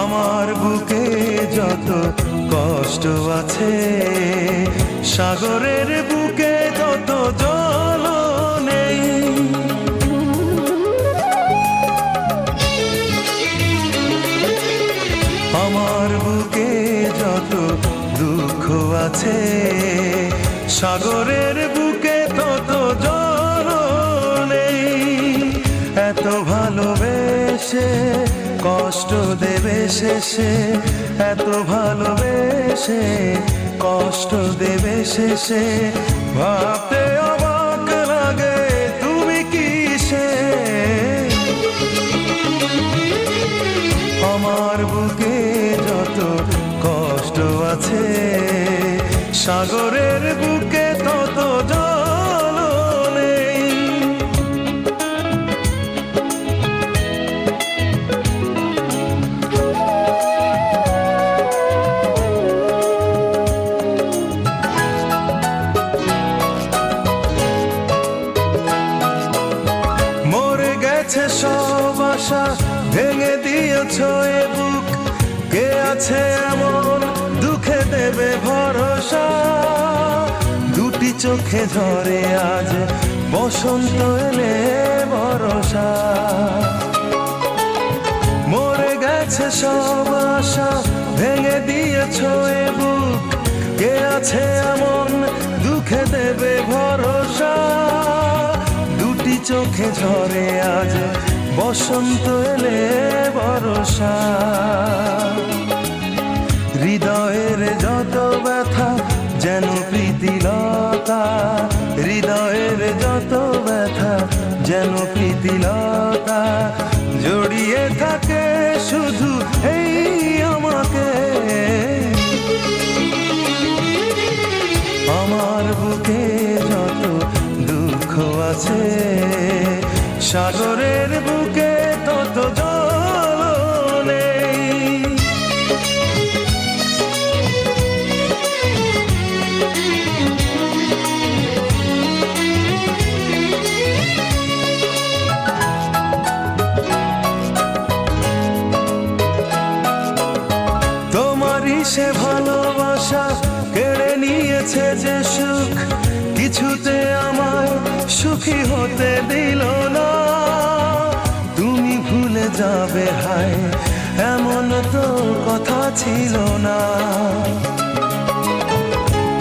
আমার বুকে কষ্ট আছে। সাগরের বুকে তত জল নেই। আমার বুকে যত দুঃখ আছে, সাগরের বুকে তত জল নেই। এত ভালোবেসে কষ্ট দেবে শেষে, এত ভালোবেসে কষ্ট দেবে শেষে। ভাবতে অবাক লাগে, তুমি কিসে? আমার বুকে যত কষ্ট আছে, সাগরের বুকে গেছে সব আশা, ভেঙে দিয়েছ এ বুক। কে আছে এমন দুঃখে দেবে ভরসা? দুটি চোখে ধরে আজ বসন্ত এলে ভরসা। মরে গেছে সব আশা, ভেঙে দিয়েছ এ বুক। কে আছে এমন দুঃখে দেবে চোখে ঝরে আজ বসন্ত এলে বরসা হৃদয়ের যত ব্যথা যেন প্রীতিলতা, হৃদয়ের যত ব্যথা যেন প্রীতিলতা, জড়িয়ে থাকে শুধু এই আমাকে। আমার বুকে যত দুঃখ আছে সাগরের বুকে তত তোমারই সে ভালোবাসা কেড়ে নিয়েছে যে সুখ কিছুতে আমায় সুখী হতে দিল না। তুমি ভুলে যাবে, হায়, এমন তো কথা ছিল না।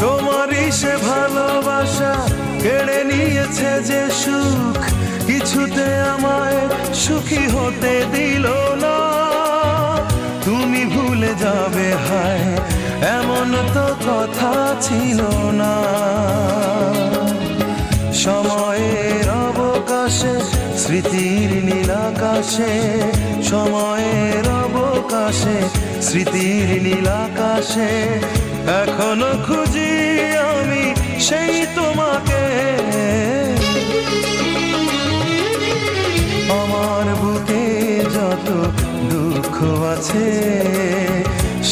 তোমারই সে ভালোবাসা কেড়ে নিয়েছে যে সুখ, কিছুতে আমায় সুখী হতে দিল না। তুমি ভুলে যাবে, হায়, এমন তো কথা ছিল না। স্মৃতির নীলাকাশে সময়ের অবকাশে, স্মৃতির নীলাকাশে এখনও খুঁজি আমি সেই তোমাকে। আমার বুকে যত দুঃখ আছে,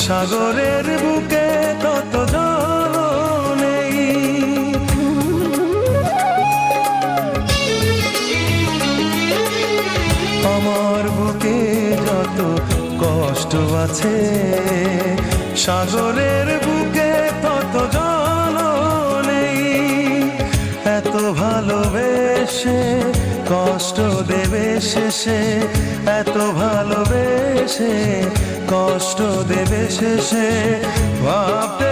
সাগরের বুকে আমার বুকে যত কষ্ট আছে, সাগরের বুকে তত জল নেই। এত ভালোবেসে কষ্ট দেবে শেষে, এত ভালোবেসে কষ্ট দেবে শেষে। ভাবতে